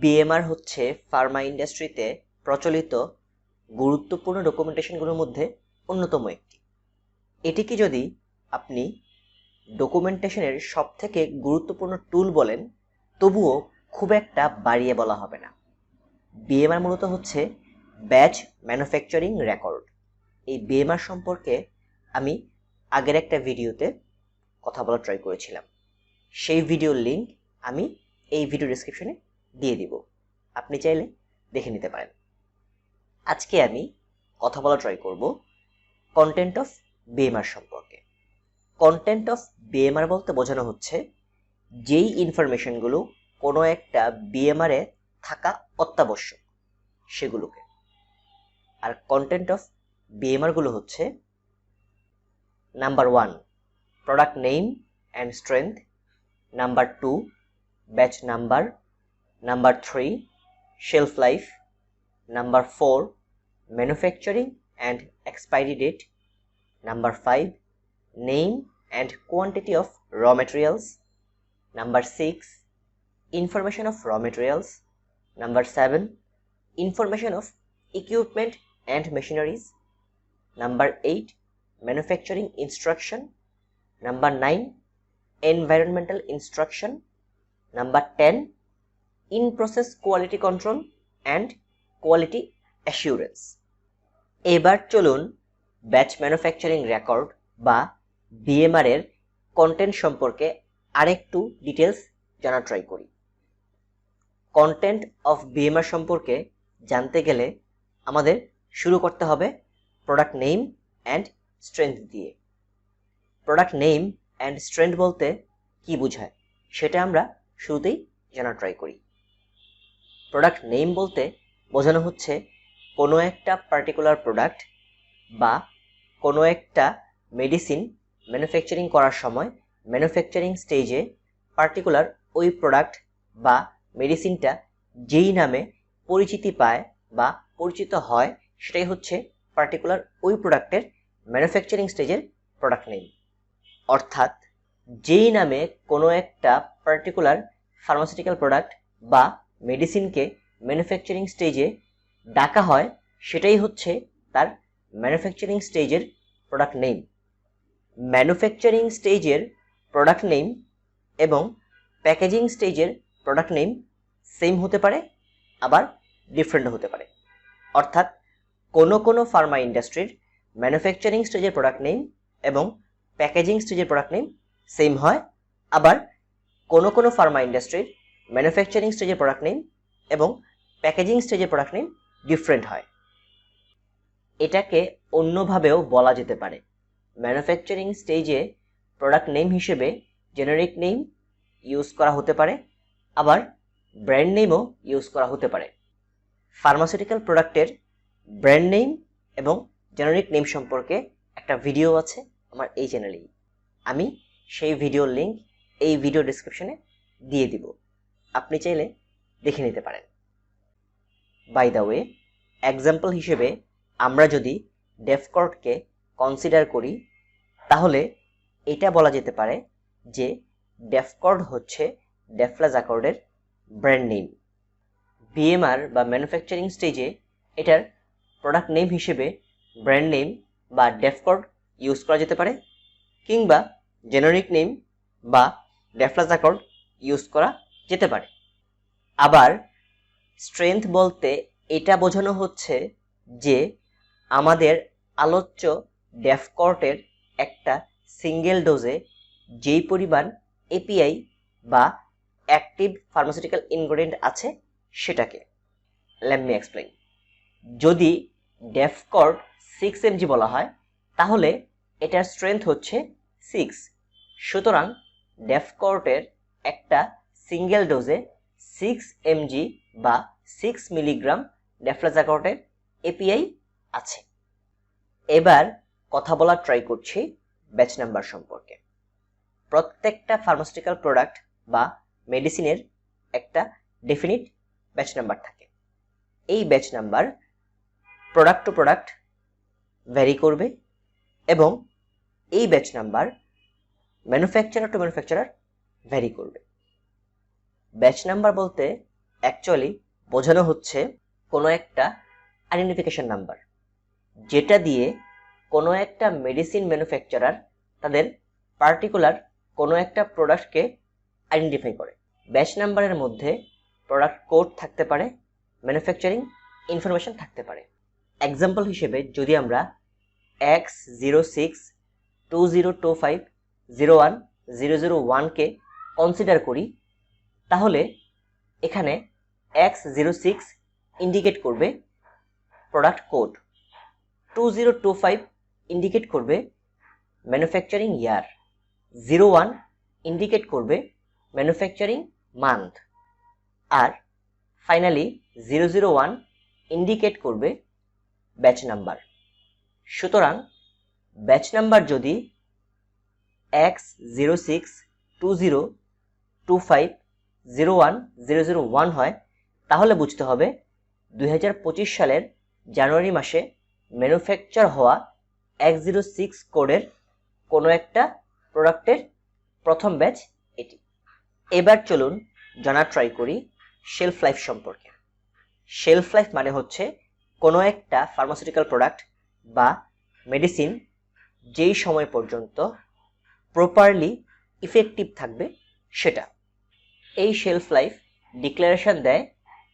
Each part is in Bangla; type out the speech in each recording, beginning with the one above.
বিএমআর হচ্ছে ফার্মা ইন্ডাস্ট্রিতে প্রচলিত গুরুত্বপূর্ণ ডকুমেন্টেশনগুলোর মধ্যে অন্যতম একটি। এটিকে যদি আপনি ডকুমেন্টেশনের সব থেকে গুরুত্বপূর্ণ টুল বলেন, তবুও খুব একটা বাড়িয়ে বলা হবে না। বিএমআর মূলত হচ্ছে ব্যাচ ম্যানুফ্যাকচারিং রেকর্ড এই বিএমআর সম্পর্কে আমি আগের একটা ভিডিওতে কথা বলা ট্রাই করেছিলাম। সেই ভিডিওর লিঙ্ক আমি এই ভিডিও ডিসক্রিপশনে দিয়ে দিব। আপনি চাইলে দেখে নিতে পারেন। আজকে আমি কথা বলা ট্রাই করব কন্টেন্ট অফ বিএমআর সম্পর্কে। কন্টেন্ট অফ বিএমআর বলতে বোঝানো হচ্ছে যেই ইনফরমেশনগুলো কোনো একটা বিএমআরে থাকা অত্যাবশ্যক সেগুলোকে। আর কন্টেন্ট অফ বিএমআরগুলো হচ্ছে number one product name and strength number two batch number Number 3. Shelf life. Number 4. Manufacturing and expiry date. Number 5. Name and quantity of raw materials. Number 6. Information of raw materials. Number 7. Information of equipment and machineries. Number 8. Manufacturing instruction. Number 9. Environmental instruction. Number 10 process quality control and quality assurance. এবার চলুন ব্যাচ ম্যানুফ্যাকচারিং রেকর্ড বা বিএমআর এর কন্টেন্ট সম্পর্কে আরেকটু ডিটেলস জানা ট্রাই করি। কন্টেন্ট অফ বিএমআর সম্পর্কে জানতে গেলে আমাদের শুরু করতে হবে প্রোডাক্ট নেম অ্যান্ড স্ট্রেংথ দিয়ে। প্রোডাক্ট নেম অ্যান্ড স্ট্রেংথ বলতে কি বোঝায় সেটা আমরা শুরুতেই জানা ট্রাই করি। প্রোডাক্ট নেম বলতে বোঝানো হচ্ছে কোনো একটা পার্টিকুলার প্রোডাক্ট বা কোনো একটা মেডিসিন ম্যানুফ্যাকচারিং করার সময় ম্যানুফ্যাকচারিং স্টেজে পার্টিকুলার ওই প্রোডাক্ট বা মেডিসিনটা যেই নামে পরিচিতি পায় বা পরিচিত হয়, সেটাই হচ্ছে পার্টিকুলার ওই প্রোডাক্টের ম্যানুফ্যাকচারিং স্টেজের প্রোডাক্ট নেম অর্থাৎ যেই নামে কোনো একটা পার্টিকুলার ফার্মাসিউটিক্যাল প্রোডাক্ট বা মেডিসিনকে ম্যানুফ্যাকচারিং স্টেজে ডাকা হয়, সেটাই হচ্ছে তার ম্যানুফ্যাকচারিং স্টেজের প্রোডাক্ট নেম ম্যানুফ্যাকচারিং স্টেজের প্রোডাক্ট নেম এবং প্যাকেজিং স্টেজের প্রোডাক্ট নেম সেম হতে পারে, আবার ডিফারেন্ট হতে পারে। অর্থাৎ কোনো কোনো ফার্মা ইন্ডাস্ট্রির ম্যানুফ্যাকচারিং স্টেজের প্রোডাক্ট নেম এবং প্যাকেজিং স্টেজের প্রোডাক্ট নেম সেম হয়, আবার কোনো কোনো ফার্মা ইন্ডাস্ট্রির ম্যানুফ্যাকচারিং স্টেজের প্রোডাক্ট নেম এবং প্যাকেজিং স্টেজের প্রোডাক্ট নেম ডিফারেন্ট হয়। এটাকে অন্যভাবেও বলা যেতে পারে। ম্যানুফ্যাকচারিং স্টেজে প্রোডাক্ট নেম হিসেবে জেনারিক নেম ইউজ করা হতে পারে, আবার ব্র্যান্ড নেমও ইউজ করা হতে পারে। ফার্মাসিউটিক্যাল প্রোডাক্টের ব্র্যান্ড নেম এবং জেনারিক নেম সম্পর্কে একটা ভিডিও আছে আমার এই চ্যানেলেই আমি সেই ভিডিওর লিঙ্ক এই ভিডিও ডিসক্রিপশনে দিয়ে দিব। আপনি চাইলে দেখে নিতে পারেন। বাই দ্য ওয়ে এক্সাম্পল হিসেবে আমরা যদি ডেফকর্টকে কনসিডার করি, তাহলে এটা বলা যেতে পারে যে ডেফকর্ড হচ্ছে ডেফলাজ অ্যাকর্ডের ব্র্যান্ড নেম বিএমআর বা ম্যানুফ্যাকচারিং স্টেজে এটার প্রোডাক্ট নেম হিসেবে ব্র্যান্ড নেম বা ডেফকর্ড ইউজ করা যেতে পারে, কিংবা জেনারিক নেম বা ডেফলাজ অ্যাকর্ড ইউজ করা যেতে পারে। আবার স্ট্রেংথ বলতে এটা বোঝানো হচ্ছে যে আমাদের আলোচ্য ডেফকর্টের একটা সিঙ্গেল ডোজে যেই পরিমাণ এপিআই বা অ্যাক্টিভ ফার্মাসিউটিক্যাল ইনগ্রেডিয়েন্ট আছে সেটাকে। লেট মি এক্সপ্লেইন যদি ডেফকর্ট সিক্স এমজি বলা হয়, তাহলে এটার স্ট্রেংথ হচ্ছে সিক্স সুতরাং ডেফকর্টের একটা সিঙ্গেল ডোজে সিক্স এমজি বা সিক্স মিলিগ্রাম ডেফ্লাজাকর্টের এপিআই আছে। এবার কথা বলা ট্রাই করছি ব্যাচ নাম্বার সম্পর্কে। প্রত্যেকটা ফার্মাসিউটিক্যাল প্রোডাক্ট বা মেডিসিনের একটা ডেফিনিট ব্যাচ নাম্বার থাকে। এই batch number product to product vary করবে এবং এই batch number manufacturer to manufacturer vary করবে। ব্যাচ নাম্বার বলতে অ্যাকচুয়ালি বোঝানো হচ্ছে কোনো একটা আইডেন্টিফিকেশন নাম্বার যেটা দিয়ে কোনো একটা মেডিসিন ম্যানুফ্যাকচারার তাদের পার্টিকুলার কোনো একটা প্রোডাক্টকে আইডেন্টিফাই করে। ব্যাচ নাম্বারের মধ্যে প্রোডাক্ট কোড থাকতে পারে ম্যানুফ্যাকচারিং ইনফরমেশন থাকতে পারে। এক্সাম্পল হিসেবে যদি আমরা X zero six two zero two five zero one zero zero ওয়ানকে কনসিডার করি তাহলে এখানে এক্স জিরো সিক্স ইন্ডিকেট করবে product code two zero two five indicate করবে manufacturing year zero one indicate করবে ম্যানুফ্যাকচারিং মান্থ আর finally zero zero one indicate করবে ব্যাচ নাম্বার সুতরাং ব্যাচ নাম্বার যদি X zero six two zero two five zero one, zero zero one হয়, তাহলে বুঝতে হবে দুই হাজার পঁচিশ সালের জানুয়ারি মাসে ম্যানুফ্যাকচার হওয়া এক জিরো সিক্স কোডের কোনো একটা প্রোডাক্টের প্রথম ব্যাচ এটি। এবার চলুন জানার ট্রাই করি শেলফ লাইফ সম্পর্কে। শেলফ লাইফ মানে হচ্ছে কোনো একটা ফার্মাসিউটিক্যাল প্রোডাক্ট বা মেডিসিন যেই সময় পর্যন্ত প্রপারলি ইফেক্টিভ থাকবে সেটা। এই শেলফ লাইফ ডিক্লারেশন দেয়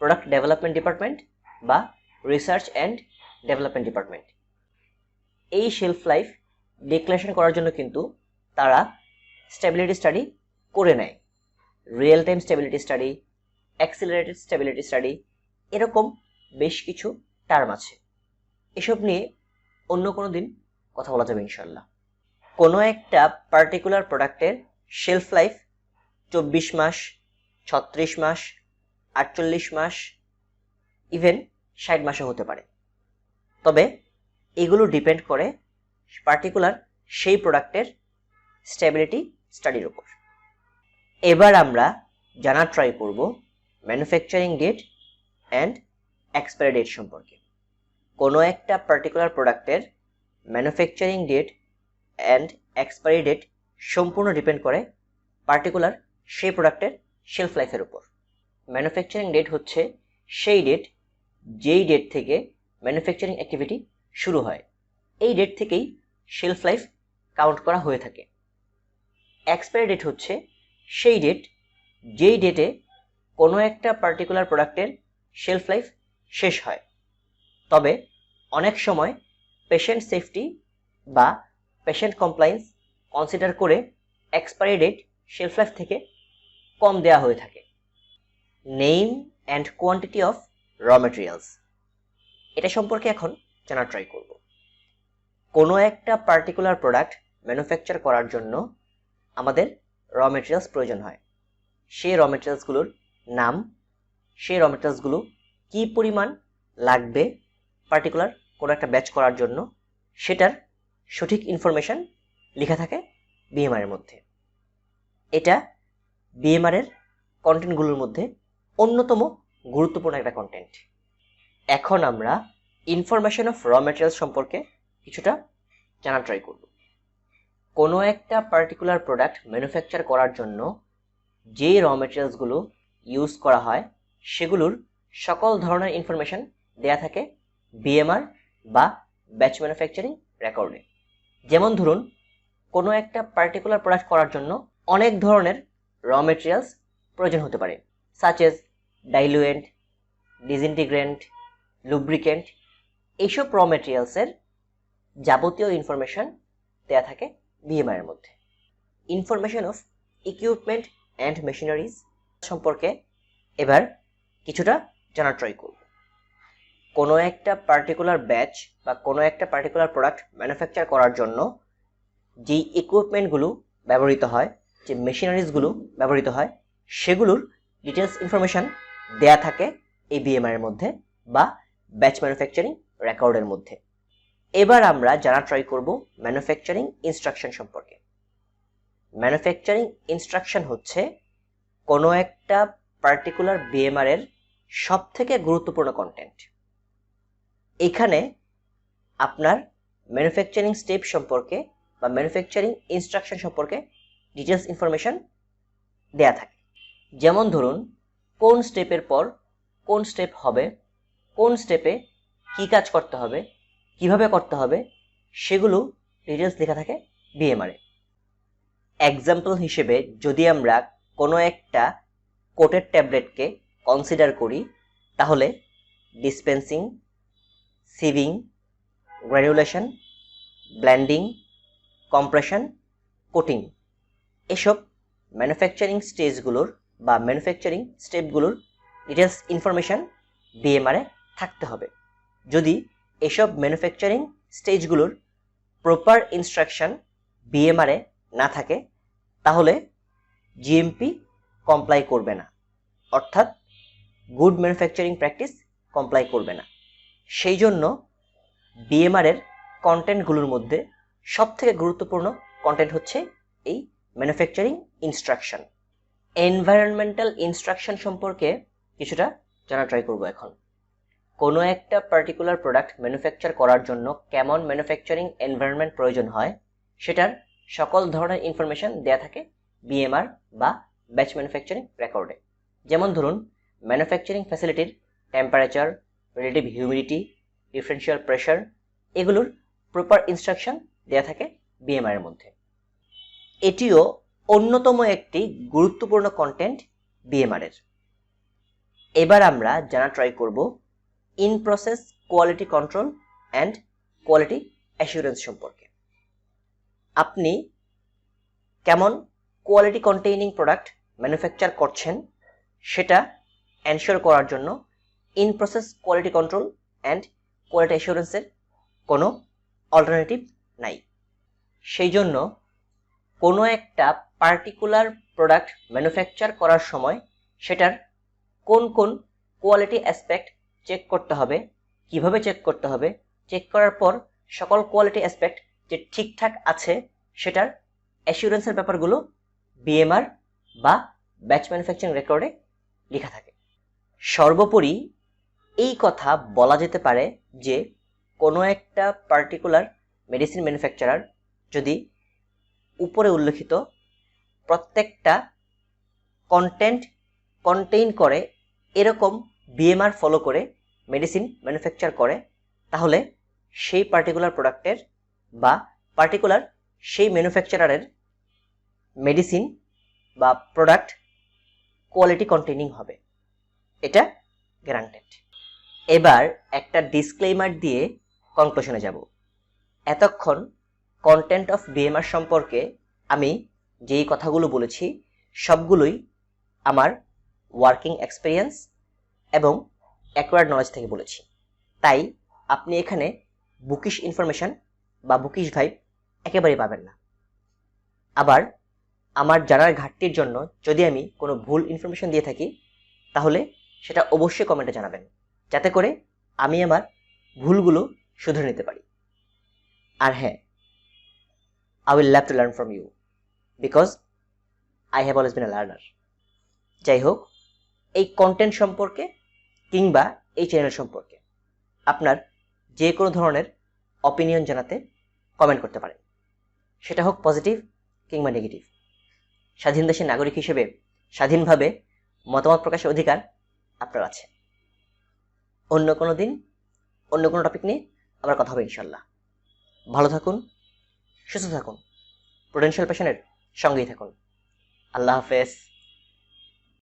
প্রোডাক্ট ডেভেলপমেন্ট ডিপার্টমেন্ট বা রিসার্চ অ্যান্ড ডেভেলপমেন্ট ডিপার্টমেন্ট এই শেলফ লাইফ ডিক্লারেশন করার জন্য কিন্তু তারা স্টেবিলিটি স্টাডি করে নেয়। Real time stability study accelerated stability study এরকম বেশ কিছু টার্ম আছে। এসব নিয়ে অন্য কোনো দিন কথা বলা যাবে ইনশাল্লাহ কোনো একটা পার্টিকুলার প্রোডাক্টের শেলফ লাইফ চব্বিশ মাস ছত্রিশ মাস, আটচল্লিশ মাস ইভেন ষাট মাসও হতে পারে। তবে এগুলো ডিপেন্ড করে পার্টিকুলার সেই প্রোডাক্টের স্টেবিলিটি স্টাডির উপর। এবার আমরা জানার ট্রাই করব manufacturing date and expiry date সম্পর্কে। কোনো একটা পার্টিকুলার প্রোডাক্টের manufacturing date and expiry date সম্পূর্ণ ডিপেন্ড করে পার্টিকুলার সেই প্রোডাক্টের শেলফ লাইফের উপর। ম্যানুফ্যাকচারিং ডেট হচ্ছে সেই ডেট যেই ডেট থেকে ম্যানুফ্যাকচারিং অ্যাক্টিভিটি শুরু হয়। এই ডেট থেকেই শেলফ লাইফ কাউন্ট করা হয়ে থাকে। এক্সপায়ারি ডেট হচ্ছে সেই ডেট যেই ডেটে কোনো একটা পার্টিকুলার প্রোডাক্টের শেলফ লাইফ শেষ হয়। তবে অনেক সময় পেশেন্ট সেফটি বা পেশেন্ট কমপ্লায়েন্স কনসিডার করে এক্সপায়ারি ডেট শেলফ লাইফ থেকে কম দেওয়া হয়ে থাকে। Name and quantity of raw materials এটা সম্পর্কে এখন জানার ট্রাই করব। কোনো একটা পার্টিকুলার প্রোডাক্ট ম্যানুফ্যাকচার করার জন্য আমাদের র মেটেরিয়ালস প্রয়োজন হয়। সেই র মেটেরিয়ালসগুলোর নাম, সেই র মেটেরিয়ালসগুলো কী পরিমাণ লাগবে পার্টিকুলার কোনো একটা ব্যাচ করার জন্য, সেটার সঠিক ইনফরমেশন লেখা থাকে বিএমআরের মধ্যে। এটা বিএমআরের কন্টেন্টগুলোর মধ্যে অন্যতম গুরুত্বপূর্ণ একটা কন্টেন্ট এখন আমরা ইনফরমেশন অফ র মেটেরিয়ালস সম্পর্কে কিছুটা জানা ট্রাই করব। কোনো একটা পার্টিকুলার প্রোডাক্ট ম্যানুফ্যাকচার করার জন্য যে র মেটেরিয়ালসগুলো ইউজ করা হয়, সেগুলোর সকল ধরনের ইনফরমেশন দেয়া থাকে বিএমআর বা ব্যাচ ম্যানুফ্যাকচারিং রেকর্ডে যেমন ধরুন, কোনো একটা পার্টিকুলার প্রোডাক্ট করার জন্য অনেক ধরনের র মেটেরিয়ালস প্রয়োজন হতে পারে such as diluent disintegrant lubricant এইসব র মেটেরিয়ালসের যাবতীয় ইনফরমেশন দেয়া থাকে বিএমআর এর মধ্যে। Information of equipment and machineries সম্পর্কে এবার কিছুটা জানার ট্রাই করব। কোনো একটা পার্টিকুলার ব্যাচ বা কোনো একটা পার্টিকুলার প্রোডাক্ট ম্যানুফ্যাকচার করার জন্য যেই ইকুইপমেন্টগুলো ব্যবহৃত হয় যে মেশিনারিজগুলো ব্যবহৃত হয়, সেগুলোর ডিটেলস ইনফরমেশন দেয়া থাকে এই বিএমআর এর মধ্যে বা ব্যাচ ম্যানুফ্যাকচারিং রেকর্ডের মধ্যে। এবার আমরা জানা ট্রাই করব ম্যানুফ্যাকচারিং ইনস্ট্রাকশন সম্পর্কে। ম্যানুফ্যাকচারিং ইনস্ট্রাকশন হচ্ছে কোনো একটা পার্টিকুলার বিএমআর এর সব থেকে গুরুত্বপূর্ণ কন্টেন্ট এখানে আপনার ম্যানুফ্যাকচারিং স্টেপ সম্পর্কে বা ম্যানুফ্যাকচারিং ইনস্ট্রাকশন সম্পর্কে ডিটেলস ইনফরমেশন দেয়া থাকে। যেমন ধরুন, কোন স্টেপের পর কোন স্টেপ হবে, কোন স্টেপে কি কাজ করতে হবে, কীভাবে করতে হবে, সেগুলো ডিটেলস লেখা থাকে বিএমআরে এক্সাম্পল হিসেবে যদি আমরা কোনো একটা কোটের ট্যাবলেটকে কনসিডার করি, তাহলে dispensing sieving granulation blending compression coating এসব ম্যানুফ্যাকচারিং স্টেজগুলোর বা ম্যানুফ্যাকচারিং স্টেপগুলোর ডিটেলস ইনফরমেশান বিএমআরে থাকতে হবে। যদি এসব ম্যানুফ্যাকচারিং স্টেজগুলোর প্রপার ইনস্ট্রাকশন বিএমআরে না থাকে, তাহলে জিএমপি কমপ্লাই করবে না। অর্থাৎ গুড ম্যানুফ্যাকচারিং প্র্যাকটিস কমপ্লাই করবে না। সেই জন্য বিএমআরের কন্টেন্টগুলোর মধ্যে সব থেকে গুরুত্বপূর্ণ কন্টেন্ট হচ্ছে এই ম্যানুফ্যাকচারিং ইনস্ট্রাকশন এনভায়রনমেন্টাল ইনস্ট্রাকশন সম্পর্কে কিছুটা জানা ট্রাই করব এখন। কোনো একটা পার্টিকুলার প্রোডাক্ট ম্যানুফ্যাকচার করার জন্য কেমন ম্যানুফ্যাকচারিং এনভায়রনমেন্ট প্রয়োজন হয়, সেটার সকল ধরনের ইনফরমেশন দেয়া থাকে বিএমআর বা ব্যাচ ম্যানুফ্যাকচারিং রেকর্ডে যেমন ধরুন manufacturing ফ্যাসিলিটির temperature relative humidity differential pressure এগুলোর প্রপার ইনস্ট্রাকশন দেয়া থাকে বিএমআর এর মধ্যে। এটিও অন্যতম একটি গুরুত্বপূর্ণ কন্টেন্ট বিএমআর এর। এবার আমরা জানা ট্রাই করব in process quality control and quality assurance সম্পর্কে। আপনি কেমন কোয়ালিটি কন্টেইনিং প্রোডাক্ট ম্যানুফ্যাকচার করছেন সেটা এনশিওর করার জন্য in process quality control and quality অ্যাসুরেন্সের কোনো অল্টারনেটিভ নাই। সেই জন্য কোনো একটা পার্টিকুলার প্রোডাক্ট ম্যানুফ্যাকচার করার সময় সেটার কোন কোন কোয়ালিটি অ্যাসপেক্ট চেক করতে হবে, কীভাবে চেক করতে হবে চেক করার পর সকল কোয়ালিটি অ্যাসপেক্ট যে ঠিকঠাক আছে সেটার অ্যাসিউরেন্সের ব্যাপারগুলো বিএমআর বা ব্যাচ ম্যানুফ্যাকচারিং রেকর্ডে লেখা থাকে। সর্বোপরি এই কথা বলা যেতে পারে যে কোনো একটা পার্টিকুলার মেডিসিন ম্যানুফ্যাকচারার যদি উপরে উল্লেখিত প্রত্যেকটা কন্টেন্ট কন্টেইন করে, এরকম বিএমআর ফলো করে মেডিসিন ম্যানুফ্যাকচার করে, তাহলে সেই পার্টিকুলার প্রোডাক্টের বা পার্টিকুলার সেই ম্যানুফ্যাকচারারের মেডিসিন বা প্রোডাক্ট কোয়ালিটি কন্টেইনিং হবে। এটা গ্যারান্টেড এবার একটা ডিসক্লেইমার দিয়ে কনক্লুশনে যাব। এতক্ষণ কন্টেন্ট অফ বিএমআর সম্পর্কে আমি যেই কথাগুলো বলেছি, সবগুলোই আমার ওয়ার্কিং এক্সপিরিয়েন্স এবং অ্যাকোয়ার্ড নলেজ থেকে বলেছি। তাই আপনি এখানে বুকিশ ইনফরমেশন বা বুকিশ ভাইব একেবারেই পাবেন না। আবার আমার জানার ঘাটতির জন্য যদি আমি কোনো ভুল ইনফরমেশন দিয়ে থাকি, তাহলে সেটা অবশ্যই কমেন্টে জানাবেন, যাতে করে আমি আমার ভুলগুলো শুধরে নিতে পারি। আর হ্যাঁ I will love to learn from you because I have always been a learner যাই হোক এই কন্টেন্ট সম্পর্কে কিংবা এই চ্যানেল সম্পর্কে আপনার যে কোনো ধরনের অপিনিয়ন জানাতে কমেন্ট করতে পারেন। সেটা হোক পজিটিভ কিংবা নেগেটিভ স্বাধীন দেশের নাগরিক হিসেবে স্বাধীনভাবে মতামত প্রকাশের অধিকার আপনার আছে। অন্য কোনো দিন, অন্য কোনো টপিক নিয়ে আবার কথা হবে ইনশাল্লাহ ভালো থাকুন সুস্থ থাকুন প্রোডেন্সিয়াল পেশেন্টের সঙ্গেই থাকুন। আল্লাহ হাফেজ।